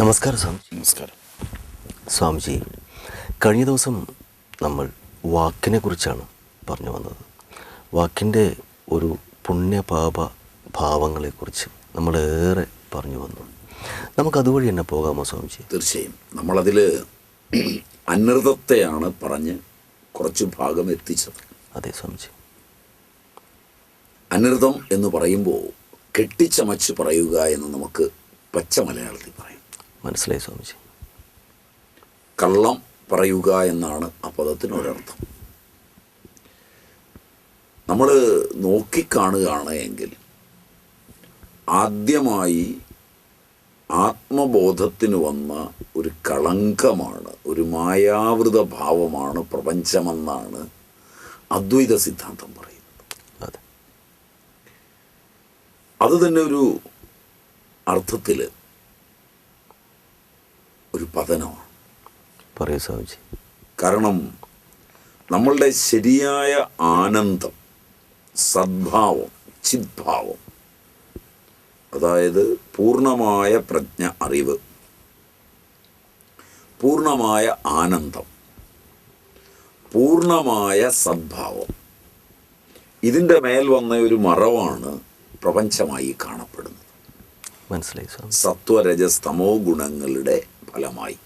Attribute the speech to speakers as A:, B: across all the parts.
A: നമസ്കാരം സ്വാമിജി.
B: നമസ്കാരം.
A: സ്വാമിജി കഴിഞ്ഞ ദിവസം നമ്മൾ വാക്കിനെ കുറിച്ചാണ് പറഞ്ഞു വന്നത്. വാക്കിന്റെ ഒരു പുണ്യപാപ ഭാവങ്ങളെക്കുറിച്ച് നമ്മളേറെ പറഞ്ഞു വന്നു. നമുക്ക് അതുവഴി തന്നെ പോകാമോ സ്വാമിജി?
B: തീർച്ചയായും. നമ്മളതിൽ അനൃതത്തെയാണ് പറഞ്ഞ് കുറച്ച് ഭാഗം എത്തിച്ചത്.
A: അതെ സ്വാമിജി.
B: അനൃതം എന്ന് പറയുമ്പോൾ കെട്ടിച്ചമച്ച് പറയുക എന്ന് നമുക്ക് പച്ച മലയാളത്തിൽ പറയും.
A: മനസ്സിലായി സ്വാമിജി.
B: കള്ളം പറയുക എന്നാണ് ആ പദത്തിന് ഒരർത്ഥം. നമ്മൾ നോക്കിക്കാണുകയാണ് എങ്കിൽ ആദ്യമായി ആത്മബോധത്തിന് വന്ന ഒരു കളങ്കമാണ് ഒരു മായാവൃത ഭാവമാണ് പ്രപഞ്ചമെന്നാണ് അദ്വൈത സിദ്ധാന്തം പറയുന്നത്.
A: അതെ.
B: അത് തന്നെ ഒരു അർത്ഥത്തിൽ ഒരു പതനമാണ്.
A: പറയൂ സ്വാമിജി.
B: കാരണം നമ്മളുടെ ശരിയായ ആനന്ദം സദ്ഭാവം ചിദ്ഭാവം അതായത് പൂർണമായ പ്രജ്ഞ അറിവ് പൂർണമായ ആനന്ദം പൂർണമായ സദ്ഭാവം ഇതിന്റെ മേൽ വന്ന ഒരു മറവാണ് പ്രപഞ്ചമായി കാണപ്പെടുന്നത്.
A: മനസ്സിലായി
B: സത്വരജസ്തമോ ഗുണങ്ങളുടെ ഫലമായി.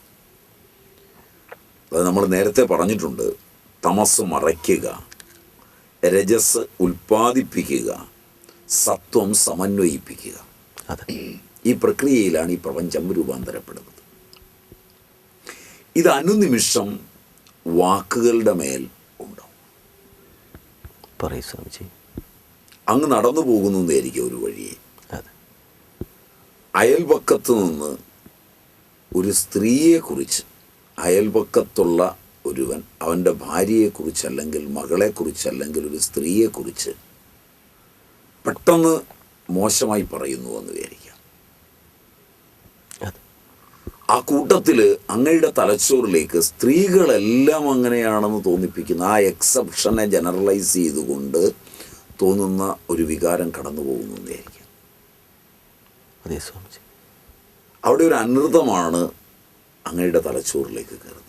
B: അത് നമ്മൾ നേരത്തെ പറഞ്ഞിട്ടുണ്ട് തമസ് മറയ്ക്കുക രജസ് ഉൽപ്പാദിപ്പിക്കുക സത്വം സമന്വയിപ്പിക്കുക.
A: അതെ.
B: ഈ പ്രക്രിയയിലാണ് ഈ പ്രപഞ്ചം രൂപാന്തരപ്പെടുന്നത്. ഇത് അനുനിമിഷം വാക്കുകളുടെ മേൽ ഉണ്ടാവും.
A: പറയൂ സ്വാമിജി.
B: അങ്ങ് നടന്നു പോകുന്നു എന്നായിരിക്കും ഒരു വഴിയെ.
A: അതെ.
B: അയൽപക്കത്ത് നിന്ന് ഒരു സ്ത്രീയെക്കുറിച്ച് അയൽപക്കത്തുള്ള ഒരുവൻ അവന്റെ ഭാര്യയെക്കുറിച്ച് അല്ലെങ്കിൽ മകളെക്കുറിച്ച് അല്ലെങ്കിൽ ഒരു സ്ത്രീയെക്കുറിച്ച് പെട്ടെന്ന് മോശമായി പറയുന്നു എന്ന് വിചാരിക്കാം. ആ കൂട്ടത്തിൽ അങ്ങയുടെ തലച്ചോറിലേക്ക് സ്ത്രീകളെല്ലാം അങ്ങനെയാണെന്ന് തോന്നിപ്പിക്കുന്ന ആ എക്സെപ്ഷനെ ജനറലൈസ് ചെയ്തുകൊണ്ട് തോന്നുന്ന ഒരു വികാരം കടന്നു പോകുന്നു എന്ന് വിചാരിക്കാം.
A: അതെ സ്വാമിജി.
B: അവിടെ ഒരു അനൃതമാണ് അങ്ങയുടെ തലച്ചോറിലേക്ക് കയറുന്നത്.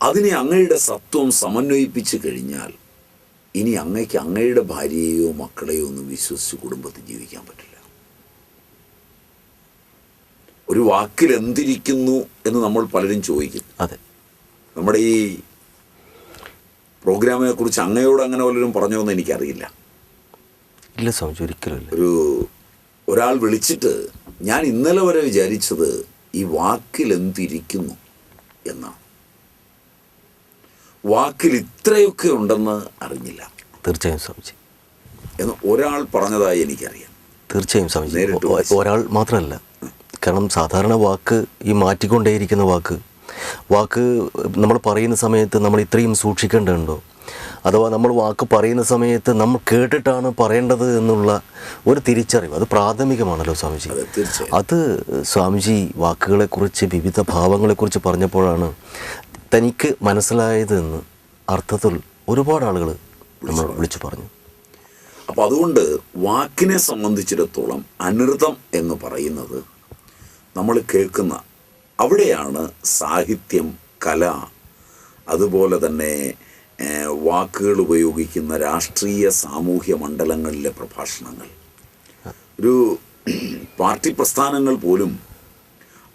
B: അതിനെ അങ്ങയുടെ സത്വം സമന്വയിപ്പിച്ച് കഴിഞ്ഞാൽ ഇനി അങ്ങയ്ക്ക് അങ്ങയുടെ ഭാര്യയെയോ മക്കളെയോ ഒന്നും വിശ്വസിച്ച് കുടുംബത്തിൽ ജീവിക്കാൻ പറ്റില്ല. ഒരു വാക്കിൽ എന്തിരിക്കുന്നു എന്ന് നമ്മൾ പലരും ചോദിക്കും.
A: അതെ.
B: നമ്മുടെ ഈ പ്രോഗ്രാമിനെ കുറിച്ച് അങ്ങയോട് അങ്ങനെ പലരും പറഞ്ഞോ എന്ന് എനിക്കറിയില്ല.
A: ഇല്ല സ്വാമിജി ഒരിക്കലും
B: ഒരു ഒരാൾ വിളിച്ചിട്ട് ഞാൻ ഇന്നലെ വരെ വിചാരിച്ചത് ഈ വാക്കിൽ എന്തിരിക്കുന്നു എന്നാണ്. വാക്കിൽ ഇത്രയൊക്കെ ഉണ്ടെന്ന് അറിഞ്ഞില്ല.
A: തീർച്ചയായും സ്വാമിജി.
B: എന്ന് ഒരാൾ പറഞ്ഞതായി എനിക്കറിയാം.
A: തീർച്ചയായും സ്വാമിജി. ഒരാൾ മാത്രമല്ല. കാരണം സാധാരണ വാക്ക് ഈ മാറ്റിക്കൊണ്ടേയിരിക്കുന്ന വാക്ക് വാക്ക് നമ്മൾ പറയുന്ന സമയത്ത് നമ്മൾ ഇത്രയും സൂക്ഷിക്കേണ്ടതുണ്ടോ? അഥവാ നമ്മൾ വാക്ക് പറയുന്ന സമയത്ത് നമ്മൾ കേട്ടിട്ടാണ് പറയേണ്ടത് എന്നുള്ള ഒരു തിരിച്ചറിവ്. അത് പ്രാഥമികമാണല്ലോ സ്വാമിജി.
B: അതെ
A: സ്വാമിജി വാക്കുകളെക്കുറിച്ച് വിവിധ ഭാവങ്ങളെക്കുറിച്ച് പറഞ്ഞപ്പോഴാണ് തനിക്ക് മനസ്സിലായത് എന്ന് അർത്ഥത്തിൽ ഒരുപാട് ആളുകൾ നമ്മൾ വിളിച്ചു പറഞ്ഞു.
B: അപ്പോൾ അതുകൊണ്ട് വാക്കിനെ സംബന്ധിച്ചിടത്തോളം അനൃതം എന്ന് പറയുന്നത് നമ്മൾ കേൾക്കുന്ന അവിടെയാണ് സാഹിത്യം കല അതുപോലെ തന്നെ വാക്കുകൾ ഉപയോഗിക്കുന്ന രാഷ്ട്രീയ സാമൂഹ്യ മണ്ഡലങ്ങളിലെ പ്രഭാഷണങ്ങൾ. ഒരു പാർട്ടി പ്രസ്ഥാനങ്ങൾ പോലും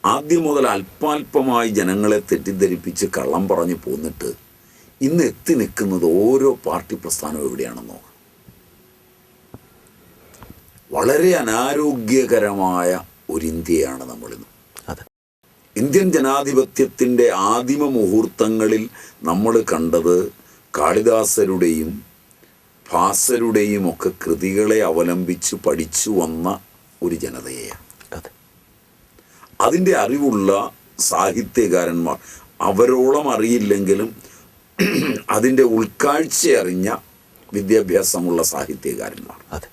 B: ആദ്യം മുതൽ അല്പാൽപമായി ജനങ്ങളെ തെറ്റിദ്ധരിപ്പിച്ച് കള്ളം പറഞ്ഞു പോന്നിട്ട് ഇന്ന് എത്തി നിൽക്കുന്നത് ഓരോ പാർട്ടി പ്രസ്ഥാനവും എവിടെയാണെന്നോ വളരെ അനാരോഗ്യകരമായ ഒരു ഇന്ത്യയാണ് നമ്മളിന്ന്. ഇന്ത്യൻ ജനാധിപത്യത്തിന്റെ ആദിമ മുഹൂർത്തങ്ങളിൽ നമ്മൾ കണ്ടത് കാളിദാസരുടെയും ഭാസരുടെയും ഒക്കെ കൃതികളെ അവലംബിച്ച് പഠിച്ചു വന്ന ഒരു ജനതയെയാണ്.
A: അതെ.
B: അതിന്റെ അറിവുള്ള സാഹിത്യകാരന്മാർ അവരോളം അറിയില്ലെങ്കിലും അതിന്റെ ഉൾക്കാഴ്ച അറിഞ്ഞ വിദ്യാഭ്യാസമുള്ള സാഹിത്യകാരന്മാർ.
A: അതെ.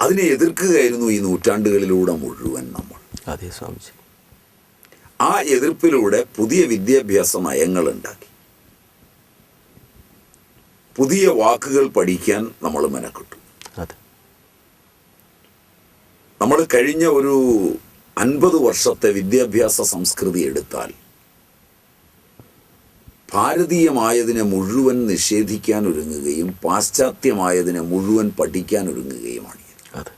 B: അതിനെ എതിർക്കുകയായിരുന്നു ഈ നൂറ്റാണ്ടുകളിലൂടെ മുഴുവൻ നമ്മൾ.
A: അതെ സ്വാമിജി.
B: ആ എതിർപ്പിലൂടെ പുതിയ വിദ്യാഭ്യാസ നയങ്ങൾ ഉണ്ടാക്കി. പുതിയ വാക്കുകൾ പഠിക്കാൻ നമ്മൾ മെനക്കെട്ടു. നമ്മൾ കഴിഞ്ഞ ഒരു അൻപത് വർഷത്തെ വിദ്യാഭ്യാസ സംസ്കൃതി എടുത്താൽ ഭാരതീയമായതിനെ മുഴുവൻ നിഷേധിക്കാൻ ഒരുങ്ങുകയും പാശ്ചാത്യമായതിനെ മുഴുവൻ പഠിക്കാൻ ഒരുങ്ങുകയുമാണ്.
A: അതെ.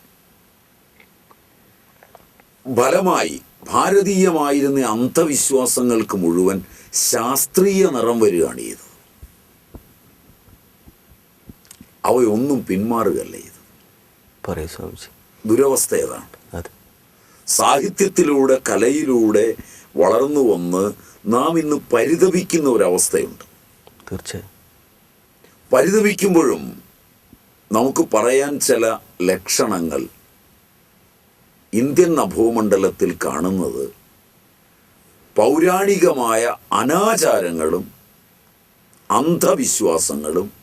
B: ഫലമായി ഭാരതീയമായിരുന്ന അന്ധവിശ്വാസങ്ങൾക്ക് മുഴുവൻ ശാസ്ത്രീയ നിറം വരികയാണ് ചെയ്തത്. അവയൊന്നും പിന്മാറുകയല്ല ചെയ്തത്
A: പറയൂ സ്വാമിജി.
B: ദുരവസ്ഥ ഏതാണ്?
A: അതെ.
B: സാഹിത്യത്തിലൂടെ കലയിലൂടെ വളർന്നു വന്ന് നാം ഇന്ന് പരിതപിക്കുന്ന ഒരവസ്ഥയുണ്ട്.
A: തീർച്ചയായും.
B: പരിതപിക്കുമ്പോഴും നമുക്ക് പറയാൻ ചില ലക്ഷണങ്ങൾ ഇന്ത്യൻ നഭോമണ്ഡലത്തിൽ കാണുന്നത് പൗരാണികമായ അനാചാരങ്ങളും അന്ധവിശ്വാസങ്ങളും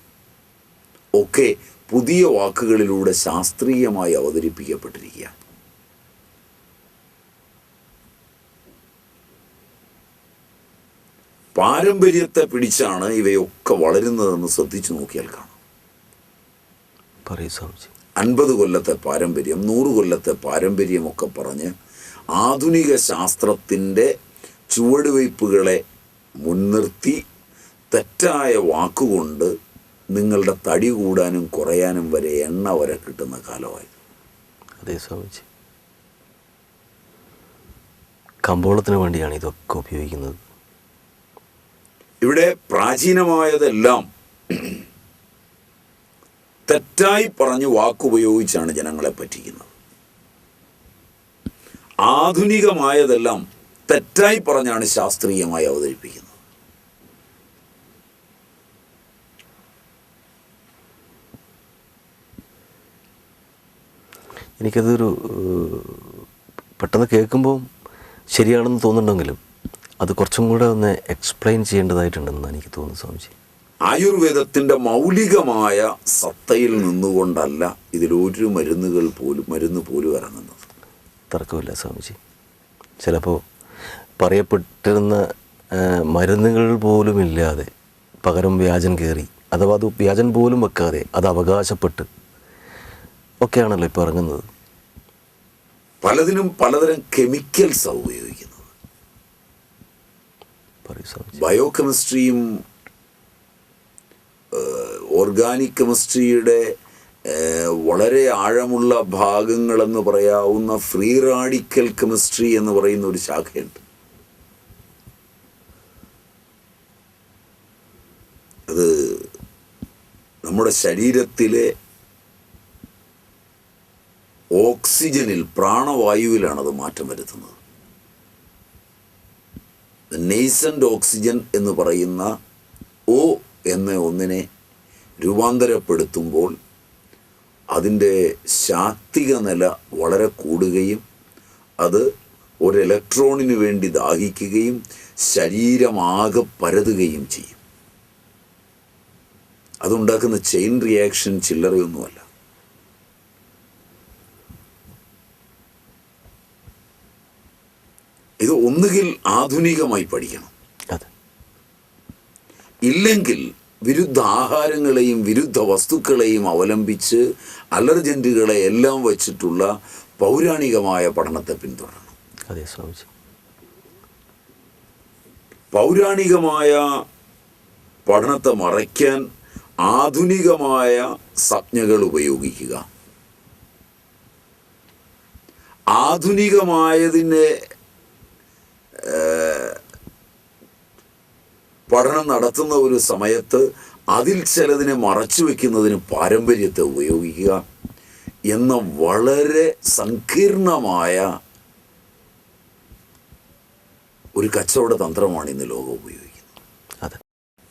B: ഒക്കെ പുതിയ വാക്കുകളിലൂടെ ശാസ്ത്രീയമായി അവതരിപ്പിക്കപ്പെട്ടിരിക്കുകയാണ്. പാരമ്പര്യത്തെ പിടിച്ചാണ് ഇവയൊക്കെ വളരുന്നതെന്ന് ശ്രദ്ധിച്ചു നോക്കിയാൽ കാണാം. അൻപത് കൊല്ലത്തെ പാരമ്പര്യം നൂറ് കൊല്ലത്തെ പാരമ്പര്യമൊക്കെ പറഞ്ഞ് ആധുനിക ശാസ്ത്രത്തിന്റെ ചുവടുവയ്പ്പുകളെ മുൻനിർത്തി തെറ്റായ വാക്കുകൊണ്ട് നിങ്ങളുടെ തടി കൂടാനും കുറയാനും വരെ എണ്ണ വരെ കിട്ടുന്ന കാലമായി.
A: അതെ സ്വാമിജി. കമ്പോളത്തിന് വേണ്ടിയാണ് ഇതൊക്കെ ഉപയോഗിക്കുന്നത്.
B: ഇവിടെ പ്രാചീനമായതെല്ലാം തെറ്റായി പറഞ്ഞ് വാക്കുപയോഗിച്ചാണ് ജനങ്ങളെ പറ്റിക്കുന്നത്. ആധുനികമായതെല്ലാം തെറ്റായി പറഞ്ഞാണ് ശാസ്ത്രീയമായി അവതരിപ്പിക്കുന്നത്.
A: എനിക്കതൊരു പെട്ടെന്ന് കേൾക്കുമ്പോൾ ശരിയാണെന്ന് തോന്നുന്നുണ്ടെങ്കിലും അത് കുറച്ചും കൂടെ ഒന്ന് എക്സ്പ്ലെയിൻ ചെയ്യേണ്ടതായിട്ടുണ്ടെന്ന് എനിക്ക് തോന്നുന്നു സ്വാമിജി.
B: ആയുർവേദത്തിന്റെ മൗലികമായ സത്തയിൽ നിന്നുകൊണ്ടല്ല ഇതിലൊരു മരുന്നുകൾ പോലും മരുന്ന് പോലും ഇറങ്ങുന്നത്.
A: തർക്കമില്ല സ്വാമിജി. ചിലപ്പോൾ പറയപ്പെട്ടിരുന്ന മരുന്നുകൾ പോലും ഇല്ലാതെ പകരം വ്യാജൻ കയറി അഥവാ അത് വ്യാജൻ പോലും വെക്കാതെ അത് അവകാശപ്പെട്ട് ഒക്കെയാണല്ലോ ഇപ്പോൾ ഇറങ്ങുന്നത്.
B: പലതിനും പലതരം കെമിക്കൽസാണ് ഉപയോഗിക്കുന്നത്. ബയോ കെമിസ്ട്രിയും ഓർഗാനിക് കെമിസ്ട്രിയുടെ വളരെ ആഴമുള്ള ഭാഗങ്ങളെന്ന് പറയാവുന്ന ഫ്രീ റാഡിക്കൽ കെമിസ്ട്രി എന്ന് പറയുന്ന ഒരു ശാഖയുണ്ട്. അത് നമ്മുടെ ശരീരത്തിലെ ഓക്സിജനിൽ പ്രാണവായുവിലാണ് അത് മാറ്റം വരുത്തുന്നത്. നെയ്സന്റ് ഓക്സിജൻ എന്ന് പറയുന്ന ഓ എന്ന ഒന്നിനെ രൂപാന്തരപ്പെടുത്തുമ്പോൾ അതിന്റെ ശാക്തിക നില വളരെ കൂടുകയും അത് ഒരു ഇലക്ട്രോണിന് വേണ്ടി ദാഹിക്കുകയും ശരീരമാകെ പരതുകയും ചെയ്യും. അതുണ്ടാക്കുന്ന ചെയിൻ റിയാക്ഷൻ ചില്ലറയൊന്നുമല്ല. ഇത് ഒന്നുകിൽ ആധുനികമായി പഠിക്കണം. ഇല്ലെങ്കിൽ വിരുദ്ധ ആഹാരങ്ങളെയും വിരുദ്ധ വസ്തുക്കളെയും അവലംബിച്ച് അലർജന്റുകളെ എല്ലാം വച്ചിട്ടുള്ള പൗരാണികമായ പഠനത്തെ പിന്തുടരണം.
A: അതെ സ്വാമിജി.
B: പൗരാണികമായ പഠനത്തെ മറയ്ക്കാൻ ആധുനികമായ സംജ്ഞകൾ ഉപയോഗിക്കുക. ആധുനികമായതിനെ പഠനം നടത്തുന്ന ഒരു സമയത്ത് അതിൽ ചിലതിനെ മറച്ചു വെക്കുന്നതിന് പാരമ്പര്യത്തെ ഉപയോഗിക്കുക എന്ന വളരെ സങ്കീർണമായ ഒരു കച്ചവട തന്ത്രമാണ് ഇന്ന് ലോകം ഉപയോഗിക്കുന്നത്.
A: അതെ.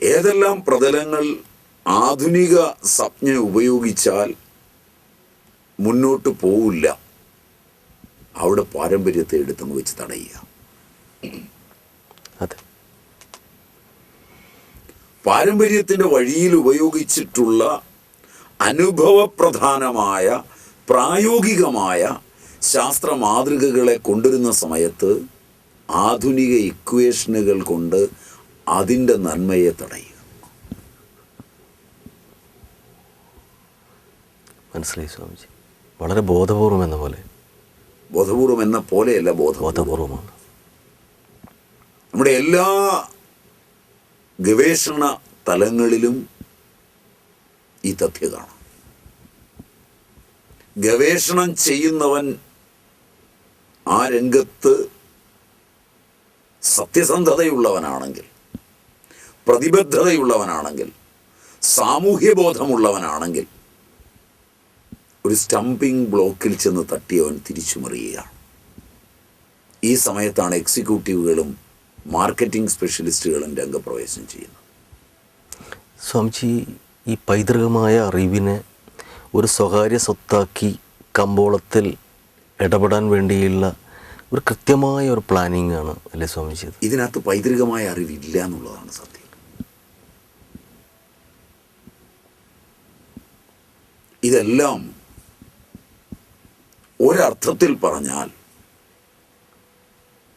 B: ഏതെല്ലാം പ്രതലങ്ങൾ ആധുനിക സംജ്ഞ ഉപയോഗിച്ചാൽ മുന്നോട്ട് പോവില്ല അവിടെ പാരമ്പര്യത്തെ എടുത്തു വെച്ച് തടയുക.
A: അതെ.
B: പാരമ്പര്യത്തിന്റെ വഴിയിൽ ഉപയോഗിച്ചിട്ടുള്ള അനുഭവപ്രധാനമായ പ്രായോഗികമായ ശാസ്ത്ര മാതൃകകളെ കൊണ്ടുവരുന്ന സമയത്ത് ആധുനിക ഇക്വേഷനുകൾ കൊണ്ട് അതിന്റെ നന്മയെ തടയുക.
A: മനസ്സിലായി സ്വാമിജി. വളരെ ബോധപൂർവം എന്ന പോലെ.
B: ബോധപൂർവം എന്ന പോലെയല്ല ബോധപൂർവം.
A: ബോധപൂർവമാണ്.
B: നമ്മുടെ എല്ലാ ഗവേഷണ തലങ്ങളിലും ഈ തഥ്യ കാണാം. ഗവേഷണം ചെയ്യുന്നവൻ ആ രംഗത്ത് സത്യസന്ധതയുള്ളവനാണെങ്കിൽ പ്രതിബദ്ധതയുള്ളവനാണെങ്കിൽ സാമൂഹ്യബോധമുള്ളവനാണെങ്കിൽ ഒരു സ്റ്റംപിംഗ് ബ്ലോക്കിൽ ചെന്ന് തട്ടിയവൻ തിരിച്ചു മറിയുകയാണ് ഈ സമയത്താണ് എക്സിക്യൂട്ടീവുകളും മാർക്കറ്റിംഗ് സ്പെഷ്യലിസ്റ്റുകളും രംഗപ്രവേശനം ചെയ്യുന്നു.
A: സ്വാമിജി ഈ പൈതൃകമായ അറിവിനെ ഒരു സ്വകാര്യ സ്വത്താക്കി കമ്പോളത്തിൽ ഇടപെടാൻ വേണ്ടിയുള്ള ഒരു കൃത്യമായ ഒരു പ്ലാനിങ് ആണ് അല്ലേ സ്വാമിജി ഇത്
B: ഇതിനകത്ത് പൈതൃകമായ അറിവില്ല എന്നുള്ളതാണ് സത്യം. ഇതെല്ലാം ഒരർത്ഥത്തിൽ പറഞ്ഞാൽ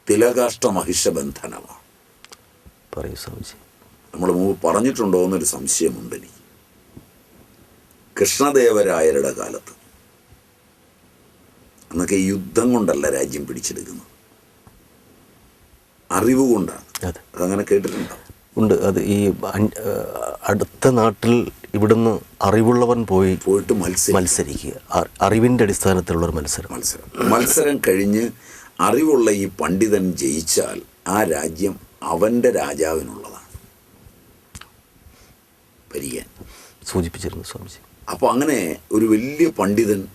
B: തിലകാഷ്ട മഹിഷബന്ധനമാണ്
A: പറയൂ സ്വാമിജി.
B: നമ്മൾ മുമ്പ് പറഞ്ഞിട്ടുണ്ടോ എന്നൊരു സംശയമുണ്ട് എനിക്ക് കൃഷ്ണദേവരായരുടെ കാലത്ത് അന്നൊക്കെ യുദ്ധം കൊണ്ടല്ല രാജ്യം പിടിച്ചെടുക്കുന്നത്. അറിവ് കൊണ്ടാണ്.
A: അതെ.
B: അതങ്ങനെ കേട്ടിട്ടുണ്ടോ?
A: ഉണ്ട്. അത് ഈ അടുത്ത നാട്ടിൽ ഇവിടുന്ന് അറിവുള്ളവൻ പോയി
B: പോയിട്ട് മത്സരം
A: മത്സരിക്കുക. അ- അറിവിന്റെ അടിസ്ഥാനത്തിലുള്ളൊരു മത്സരം.
B: മത്സരം. മത്സരം കഴിഞ്ഞ് അറിവുള്ള ഈ പണ്ഡിതൻ ജയിച്ചാൽ ആ രാജ്യം അവന്റെ രാജാവിനുള്ളതാണ്. ഭരിക്കാൻ
A: സൂചിപ്പിച്ചിരുന്നു സ്വാമിജി.
B: അപ്പോൾ അങ്ങനെ ഒരു വലിയ പണ്ഡിതൻ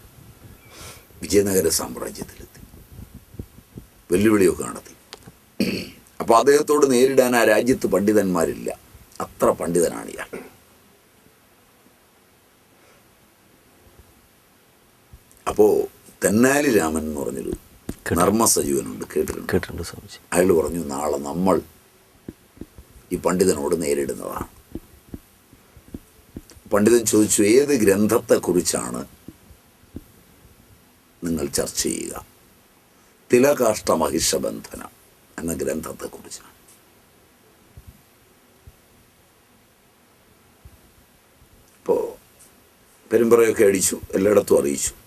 B: വിജയനഗര സാമ്രാജ്യത്തിലെത്തി. വെല്ലുവിളിയൊക്കെ നടത്തി. അപ്പോൾ അദ്ദേഹത്തോട് നേരിടാൻ ആ രാജ്യത്ത് പണ്ഡിതന്മാരില്ല. അത്ര പണ്ഡിതനാണ് ഇയാൾ. അപ്പോൾ തെന്നാലി രാമൻ എന്ന് പറഞ്ഞൊരു നർമ്മസജീവനുണ്ട് കേട്ടിട്ടുണ്ട്.
A: കേട്ടിട്ടുണ്ട് സ്വാമിജി.
B: അയാൾ പറഞ്ഞു നാളെ നമ്മൾ ഈ പണ്ഡിതനോട് നേരിടുന്നതാണ്. പണ്ഡിതൻ ചോദിച്ചു ഏത് ഗ്രന്ഥത്തെക്കുറിച്ചാണ് നിങ്ങൾ ചർച്ച ചെയ്യുക? തിലകാഷ്ട മഹിഷബന്ധന എന്ന ഗ്രന്ഥത്തെക്കുറിച്ചാണ്. ഇപ്പോൾ പെരുമ്പറയൊക്കെ അടിച്ചു എല്ലായിടത്തും അറിയിച്ചു.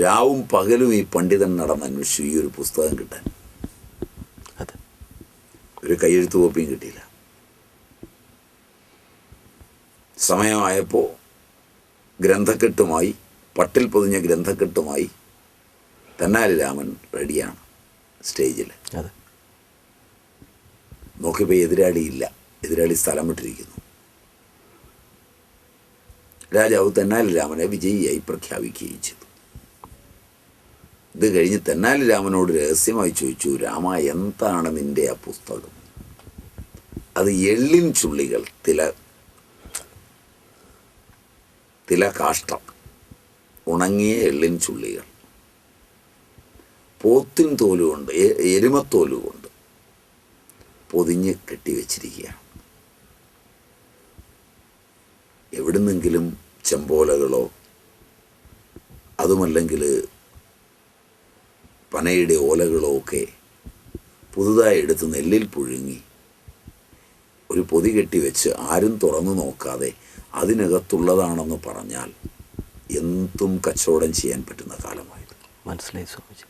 B: രാവും പകലും ഈ പണ്ഡിതൻ നടന്ന് അന്വേഷിച്ചു ഈ ഒരു പുസ്തകം കിട്ടാൻ.
A: അതെ.
B: ഒരു കയ്യെഴുത്ത് കോപ്പിയും കിട്ടിയില്ല. സമയമായപ്പോൾ ഗ്രന്ഥക്കെട്ടുമായി പട്ടിൽ പൊതിഞ്ഞ ഗ്രന്ഥക്കെട്ടുമായി തെന്നാലി രാമൻ റെഡിയാണ് സ്റ്റേജിൽ. നോക്കിയപ്പോൾ എതിരാളിയില്ല എതിരാളി സ്ഥലം വിട്ടിരിക്കുന്നു. രാജാവ് തെന്നാലി രാമനെ വിജയിയായി പ്രഖ്യാപിക്കുകയും ചെയ്തു. ഇത് കഴിഞ്ഞ് തെന്നാലി രാമനോട് രഹസ്യമായി ചോദിച്ചു രാമ എന്താണ് നിന്റെ ആ പുസ്തകം? അത് എള്ളിൻ ചുള്ളികൾ തില തില കാഷ്ടം ഉണങ്ങിയ എള്ളിൻ ചുള്ളികൾ. പോത്തിൻ തോലുകൊണ്ട് എരുമത്തോലുകൊണ്ട് പൊതിഞ്ഞ് കെട്ടിവെച്ചിരിക്കുകയാണ്. എവിടുന്നെങ്കിലും ചെമ്പോലകളോ അതുമല്ലെങ്കിൽ പനയുടെ ഓലകളൊക്കെ പുതുതായി എടുത്ത് നെല്ലിൽ പുഴുങ്ങി. ഒരു പൊതി കെട്ടിവെച്ച് ആരും തുറന്നു നോക്കാതെ അതിനകത്തുള്ളതാണെന്ന് പറഞ്ഞാൽ എന്തും കച്ചവടം ചെയ്യാൻ പറ്റുന്ന കാലമായത്
A: മനസ്സിലായി സ്വാമിജി.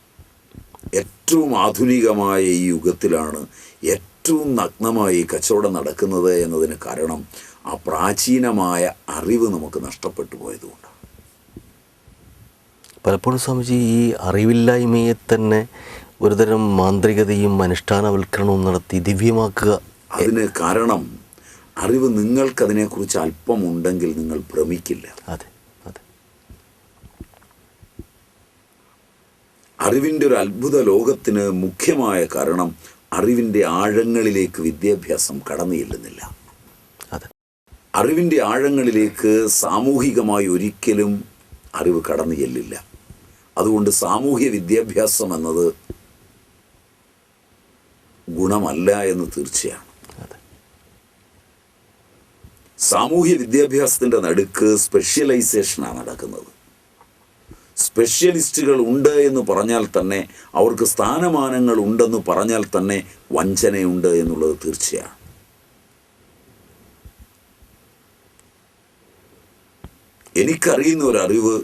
B: ഏറ്റവും ആധുനികമായ ഈ യുഗത്തിലാണ് ഏറ്റവും നഗ്നമായി കച്ചവടം നടക്കുന്നത് എന്നതിന് കാരണം ആ പ്രാചീനമായ അറിവ് നമുക്ക് നഷ്ടപ്പെട്ടു പോയതുകൊണ്ടാണ്
A: പലപ്പോഴും സ്വാമിജി ഈ അറിവില്ലായ്മയെ തന്നെ ഒരുതരം മാന്ത്രികതയും അനുഷ്ഠാനവൽക്കരണവും നടത്തി ദിവ്യമാക്കുക.
B: അതിന് കാരണം അറിവ് നിങ്ങൾക്കതിനെക്കുറിച്ച് അല്പമുണ്ടെങ്കിൽ നിങ്ങൾ ഭ്രമിക്കില്ല.
A: അതെ അതെ.
B: അറിവിന്റെ ഒരു അത്ഭുത ലോകത്തിന് മുഖ്യമായ കാരണം അറിവിന്റെ ആഴങ്ങളിലേക്ക് വിദ്യാഭ്യാസം കടന്നു ചെല്ലുന്നില്ല.
A: അതെ.
B: അറിവിന്റെ ആഴങ്ങളിലേക്ക് സാമൂഹികമായി ഒരിക്കലും അറിവ് കടന്നു ചെല്ലില്ല. അതുകൊണ്ട് സാമൂഹ്യ വിദ്യാഭ്യാസം എന്നത് ഗുണമല്ല എന്ന് തീർച്ചയാണ്. സാമൂഹ്യ വിദ്യാഭ്യാസത്തിന്റെ നടുക്ക് സ്പെഷ്യലൈസേഷനാണ് നടക്കുന്നത്. സ്പെഷ്യലിസ്റ്റുകൾ ഉണ്ട് എന്ന് പറഞ്ഞാൽ തന്നെ അവർക്ക് സ്ഥാനമാനങ്ങൾ ഉണ്ടെന്ന് പറഞ്ഞാൽ തന്നെ വഞ്ചനയുണ്ട് എന്നുള്ളത് തീർച്ചയാണ്. എനിക്കറിയുന്ന ഒരു അറിവ്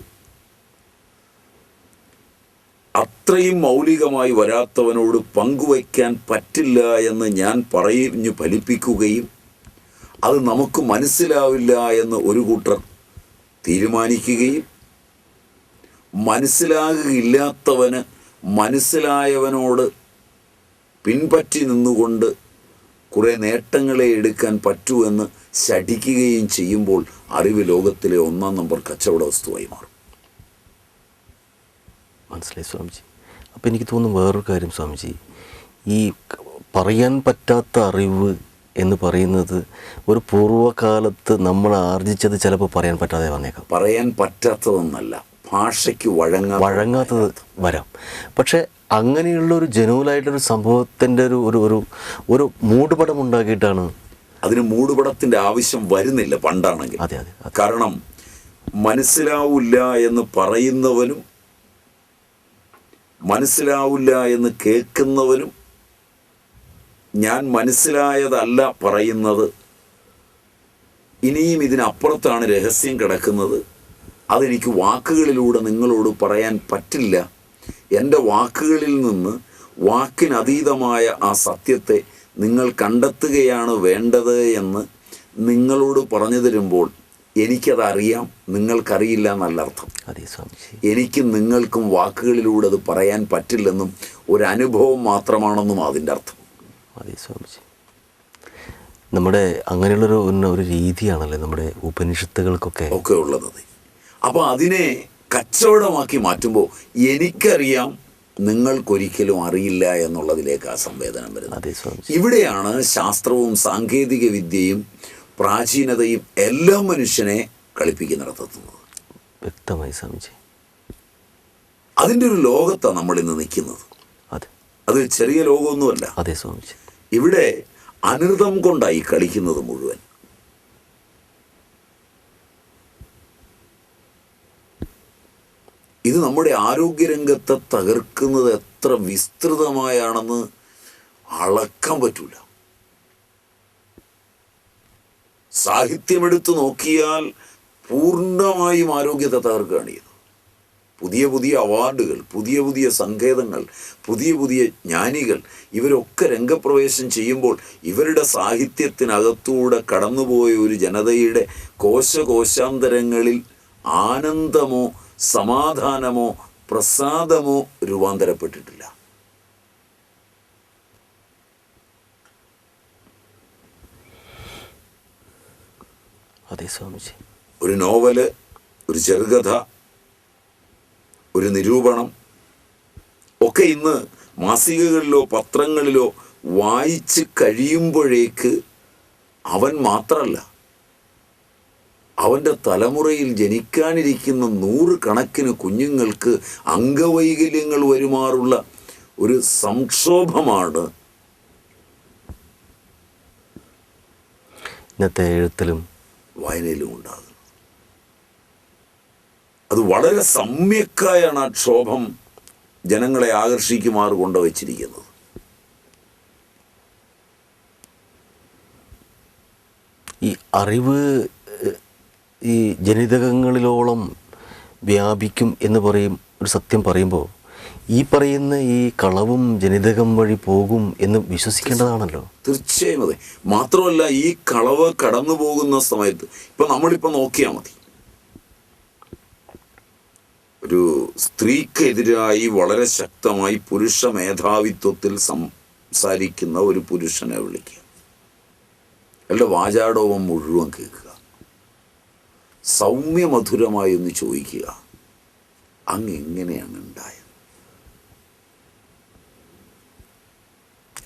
B: ഇത്രയും മൗലികമായി വരാത്തവനോട് പങ്കുവയ്ക്കാൻ പറ്റില്ല എന്ന് ഞാൻ പറഞ്ഞു ഫലിപ്പിക്കുകയും അത് നമുക്ക് മനസ്സിലാവില്ല എന്ന് ഒരു കൂട്ടർ തീരുമാനിക്കുകയും മനസ്സിലാകുകയില്ലാത്തവന് മനസ്സിലായവനോട് പിൻപറ്റി നിന്നുകൊണ്ട് കുറേ നേട്ടങ്ങളെ എടുക്കാൻ പറ്റുമെന്ന് ശഠിക്കുകയും ചെയ്യുമ്പോൾ അറിവ് ലോകത്തിലെ ഒന്നാം നമ്പർ കച്ചവട വസ്തുവായി മാറും.
A: മനസ്സിലായി സ്വാമിജി. അപ്പോൾ എനിക്ക് തോന്നുന്നു വേറൊരു കാര്യം സ്വാമിജി. ഈ പറയാൻ പറ്റാത്ത അറിവ് എന്ന് പറയുന്നത് ഒരു പൂർവകാലത്ത് നമ്മൾ ആർജിച്ചത് ചിലപ്പോൾ പറയാൻ പറ്റാതെ വന്നേക്കാം.
B: പറയാൻ പറ്റാത്തതൊന്നല്ല. ഭാഷയ്ക്ക് വഴങ്ങാ
A: വഴങ്ങാത്തത് വരാം. പക്ഷേ അങ്ങനെയുള്ള ഒരു ജനുവലായിട്ടൊരു സംഭവത്തിന്റെ ഒരു ഒരു ഒരു ഒരു മൂടുപടം ഉണ്ടാക്കിയിട്ടാണ്
B: അതിന് മൂടുപടത്തിന്റെ ആവശ്യം വരുന്നില്ല പണ്ടാണെങ്കിൽ.
A: അതെ അതെ.
B: കാരണം മനസ്സിലാവില്ല എന്ന് പറയുന്നവനും മനസ്സിലാവില്ല എന്ന് കേൾക്കുന്നവനും ഞാൻ മനസ്സിലായതല്ല പറയുന്നത്. ഇനിയും ഇതിനപ്പുറത്താണ് രഹസ്യം കിടക്കുന്നത്. അതെനിക്ക് വാക്കുകളിലൂടെ നിങ്ങളോട് പറയാൻ പറ്റില്ല. എന്റെ വാക്കുകളിൽ നിന്ന് വാക്കിനതീതമായ ആ സത്യത്തെ നിങ്ങൾ കണ്ടെത്തുകയാണ് വേണ്ടത് എന്ന് നിങ്ങളോട് പറഞ്ഞു തരുമ്പോൾ എനിക്കതറിയാം നിങ്ങൾക്കറിയില്ല എന്നല്ല അർത്ഥം എനിക്കും നിങ്ങൾക്കും വാക്കുകളിലൂടെ അത് പറയാൻ പറ്റില്ലെന്നും ഒരു അനുഭവം മാത്രമാണെന്നും അതിന്റെ അർത്ഥം.
A: അതെ സ്വാമിജി. നമ്മുടെ അങ്ങനെയുള്ളൊരു ഒരു- രീതിയാണല്ലേ നമ്മുടെ ഉപനിഷത്തുകൾക്കൊക്കെ
B: ഒക്കെ ഉള്ളത് അപ്പോൾ അതിനെ കച്ചവടമാക്കി മാറ്റുമ്പോൾ എനിക്കറിയാം നിങ്ങൾക്കൊരിക്കലും അറിയില്ല എന്നുള്ളതിലേക്ക് ആ സംവേദനം വരുന്നത്. ഇവിടെയാണ് ശാസ്ത്രവും സാങ്കേതിക വിദ്യയും പ്രാചീനതയും എല്ലാം മനുഷ്യനെ കളിപ്പിക്കുന്നിടത്തെത്തുന്നത്.
A: വ്യക്തമായി സ്വാമിജി.
B: അതിന്റെ ഒരു ലോകത്താണ് നമ്മൾ ഇന്ന് നിൽക്കുന്നത്.
A: അതെ.
B: അത് ചെറിയ ലോകമൊന്നുമല്ല.
A: അതെ സ്വാമിജി.
B: ഇവിടെ അനൃതം കൊണ്ടായി കളിക്കുന്നത് മുഴുവൻ. ഇത് നമ്മുടെ ആരോഗ്യരംഗത്തെ തകർക്കുന്നത് എത്ര വിസ്തൃതമായാണെന്ന് അളക്കാൻ പറ്റൂല. സാഹിത്യമെടുത്ത് നോക്കിയാൽ പൂർണമായും ആരോഗ്യത്തെ തകർക്കുകയാണ് ചെയ്തത് പുതിയ പുതിയ അവാർഡുകൾ പുതിയ പുതിയ സങ്കേതങ്ങൾ പുതിയ പുതിയ ജ്ഞാനികൾ ഇവരൊക്കെ രംഗപ്രവേശം ചെയ്യുമ്പോൾ ഇവരുടെ സാഹിത്യത്തിനകത്തൂടെ കടന്നുപോയ ഒരു ജനതയുടെ കോശകോശാന്തരങ്ങളിൽ ആനന്ദമോ സമാധാനമോ പ്രസാദമോ രൂപാന്തരപ്പെട്ടിട്ടില്ല.
A: അതെ സ്വാമിജി.
B: ഒരു നോവൽ ഒരു ചെറുകഥ ഒരു നിരൂപണം ഒക്കെ ഇന്ന് മാസികകളിലോ പത്രങ്ങളിലോ വായിച്ച് കഴിയുമ്പോഴേക്ക് അവൻ മാത്രമല്ല അവന്റെ തലമുറയിൽ ജനിക്കാനിരിക്കുന്ന നൂറ് കണക്കിന് കുഞ്ഞുങ്ങൾക്ക് അംഗവൈകല്യങ്ങൾ വരുമാറുള്ള ഒരു സംക്ഷോഭമാണ്.
A: ഇന്നത്തെ എഴുത്തിലും
B: വായനയിലും ഉണ്ടാകുന്നു. അത് വളരെ സമ്യക്കായാണ് ആ ക്ഷോഭം ജനങ്ങളെ ആകർഷിക്കുമാറ് കൊണ്ടുവച്ചിരിക്കുന്നത്.
A: ഈ അറിവ് ഈ ജനിതകങ്ങളിലോളം വ്യാപിക്കും എന്ന് പറയും ഒരു സത്യം പറയുമ്പോൾ ഈ പറയുന്ന ഈ കളവും ജനിതകം വഴി പോകും എന്ന് വിശ്വസിക്കേണ്ടതാണല്ലോ.
B: തീർച്ചയായും അതെ. മാത്രമല്ല ഈ കളവ് കടന്നു പോകുന്ന സമയത്ത് ഇപ്പൊ നമ്മളിപ്പോ നോക്കിയാൽ മതി. ഒരു സ്ത്രീക്കെതിരായി വളരെ ശക്തമായി പുരുഷ മേധാവിത്വത്തിൽ സംസാരിക്കുന്ന ഒരു പുരുഷനെ വിളിക്കുക. അയാളുടെ വാചാടോപം മുഴുവൻ കേൾക്കുക. സൗമ്യമധുരമായി ഒന്ന് ചോദിക്കുക. അങ്ങ് എങ്ങനെയാണ് ഉണ്ടായത്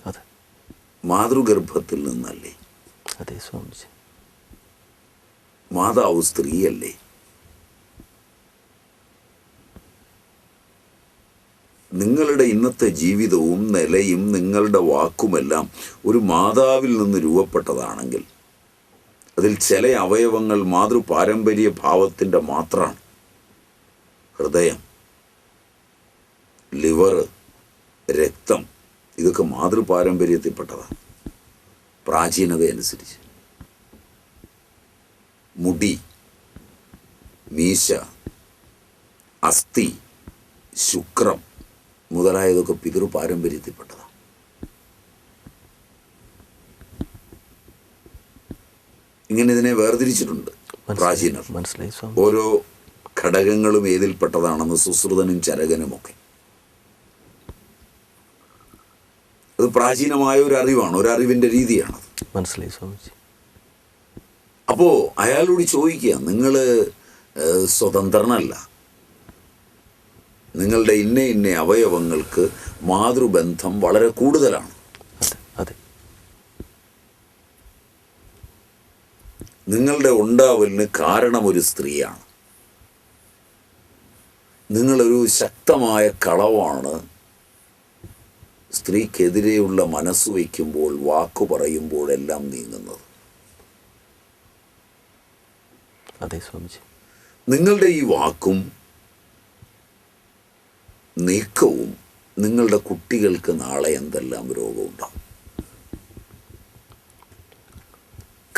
A: അതെ
B: മാതൃഗർഭത്തിൽ നിന്നല്ലേ
A: അതെ സ്വാമിജി.
B: മാതാവ് സ്ത്രീയല്ലേ? നിങ്ങളുടെ ഇന്നത്തെ ജീവിതവും നിലയും നിങ്ങളുടെ വാക്കുമെല്ലാം ഒരു മാതാവിൽ നിന്ന് രൂപപ്പെട്ടതാണെങ്കിൽ അതിൽ ചില അവയവങ്ങൾ മാതൃപാരമ്പര്യ ഭാവത്തിന്റെ മാത്രമാണ്. ഹൃദയം ലിവർ രക്തം ഇതൊക്കെ മാതൃപാരമ്പര്യത്തിൽപ്പെട്ടതാണ്. പ്രാചീനതയനുസരിച്ച്. മുടി മീശ അസ്ഥി ശുക്രം മുതലായതൊക്കെ പിതൃ പാരമ്പര്യത്തിൽപ്പെട്ടതാണ് ഇങ്ങനെ ഇതിനെ വേർതിരിച്ചിട്ടുണ്ട് പ്രാചീനർ.
A: മനസ്സിലായി
B: ഓരോ ഘടകങ്ങളും ഏതിൽപ്പെട്ടതാണെന്ന് സുശ്രുതനും ചരകനുമൊക്കെ. അത് പ്രാചീനമായ ഒരു അറിവാണ് ഒരു അറിവിന്റെ രീതിയാണ്.
A: മനസ്സിലായി സ്വാമിജി.
B: അപ്പോൾ അയാളോട് ചോദിക്കുക നിങ്ങൾ സ്വതന്ത്രനല്ല. നിങ്ങളുടെ ഇന്ന ഇന്ന അവയവങ്ങൾക്ക് മാതൃബന്ധം വളരെ കൂടുതലാണ്.
A: അതെ
B: നിങ്ങളുടെ ഉണ്ടാവലിന് കാരണം ഒരു സ്ത്രീയാണ്. നിങ്ങളൊരു ശക്തമായ കളവാണ് സ്ത്രീക്കെതിരെയുള്ള മനസ്സ് വയ്ക്കുമ്പോൾ വാക്കു പറയുമ്പോഴെല്ലാം നീങ്ങുന്നത്.
A: അതെ സ്വാമിജി.
B: നിങ്ങളുടെ ഈ വാക്കും നീക്കവും നിങ്ങളുടെ കുട്ടികൾക്ക് നാളെ എന്തെല്ലാം രോഗമുണ്ടാവും?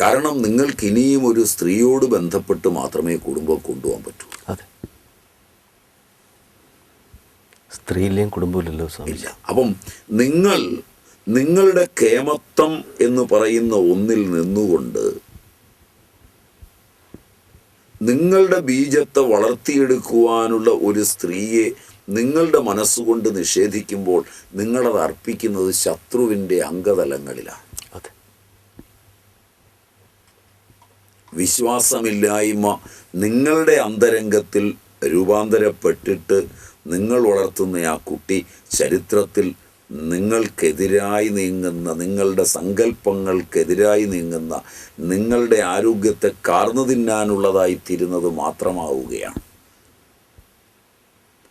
B: കാരണം നിങ്ങൾക്ക് ഇനിയും ഒരു സ്ത്രീയോട് ബന്ധപ്പെട്ട് മാത്രമേ കുടുംബം കൊണ്ടുപോകാൻ പറ്റൂ.
A: അതെ. സ്ത്രീയിലെയും കുടുംബമില്ലല്ലോ
B: ഇല്ല. അപ്പം നിങ്ങൾ നിങ്ങളുടെ കേമത്വം എന്ന് പറയുന്ന ഒന്നിൽ നിന്നുകൊണ്ട് നിങ്ങളുടെ ബീജത്തെ വളർത്തിയെടുക്കുവാനുള്ള ഒരു സ്ത്രീയെ നിങ്ങളുടെ മനസ്സുകൊണ്ട് നിഷേധിക്കുമ്പോൾ നിങ്ങളത് അർപ്പിക്കുന്നത് ശത്രുവിന്റെ അംഗതലങ്ങളിലാണ്.
A: അതെ.
B: വിശ്വാസമില്ലായ്മ നിങ്ങളുടെ അന്തരംഗത്തിൽ രൂപാന്തരപ്പെട്ടിട്ട് നിങ്ങൾ വളർത്തുന്ന ആ കുട്ടി ചരിത്രത്തിൽ നിങ്ങൾക്കെതിരായി നീങ്ങുന്ന നിങ്ങളുടെ സങ്കല്പങ്ങൾക്കെതിരായി നീങ്ങുന്ന നിങ്ങളുടെ ആരോഗ്യത്തെ കാർന്നു തിന്നാനുള്ളതായി തീരുന്നത് മാത്രമാവുകയാണ്.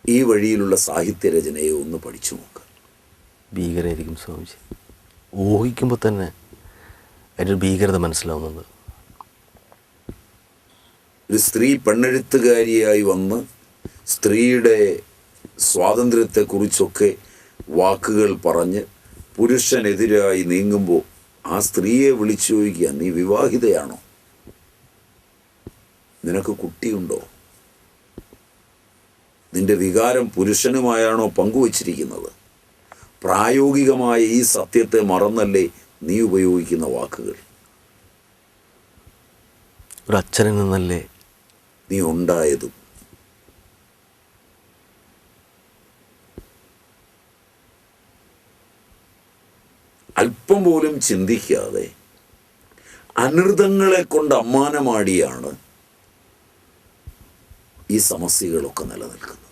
B: ഈ വഴിയിലുള്ള സാഹിത്യരചനയെ ഒന്ന് പഠിച്ചു നോക്കുക
A: ഭീകരായിരിക്കും സ്വാമിജി. ഊഹിക്കുമ്പോൾ തന്നെ അതിന്റെ ഭീകരത മനസ്സിലാവുന്നുണ്ട്.
B: ഒരു സ്ത്രീ പെണ്ണെഴുത്തുകാരിയായി വന്ന് സ്ത്രീയുടെ സ്വാതന്ത്ര്യത്തെക്കുറിച്ചൊക്കെ വാക്കുകൾ പറഞ്ഞ് പുരുഷനെതിരായി നീങ്ങുമ്പോൾ ആ സ്ത്രീയെ വിളിച്ചു ചോദിക്കുക നീ വിവാഹിതയാണോ? നിനക്ക് കുട്ടിയുണ്ടോ? നിന്റെ വികാരം പുരുഷനുമായാണോ പങ്കുവച്ചിരിക്കുന്നത്? പ്രായോഗികമായ ഈ സത്യത്തെ മറന്നല്ലേ നീ ഉപയോഗിക്കുന്ന വാക്കുകൾ?
A: ഒരു അച്ഛനിൽ നിന്നല്ലേ
B: നീ ഉണ്ടായതും. അല്പം പോലും ചിന്തിക്കാതെ അനൃതങ്ങളെ കൊണ്ട് അമ്മാനമാടിയാണ് ഈ സമസ്യകളൊക്കെ നിലനിൽക്കുന്നത്.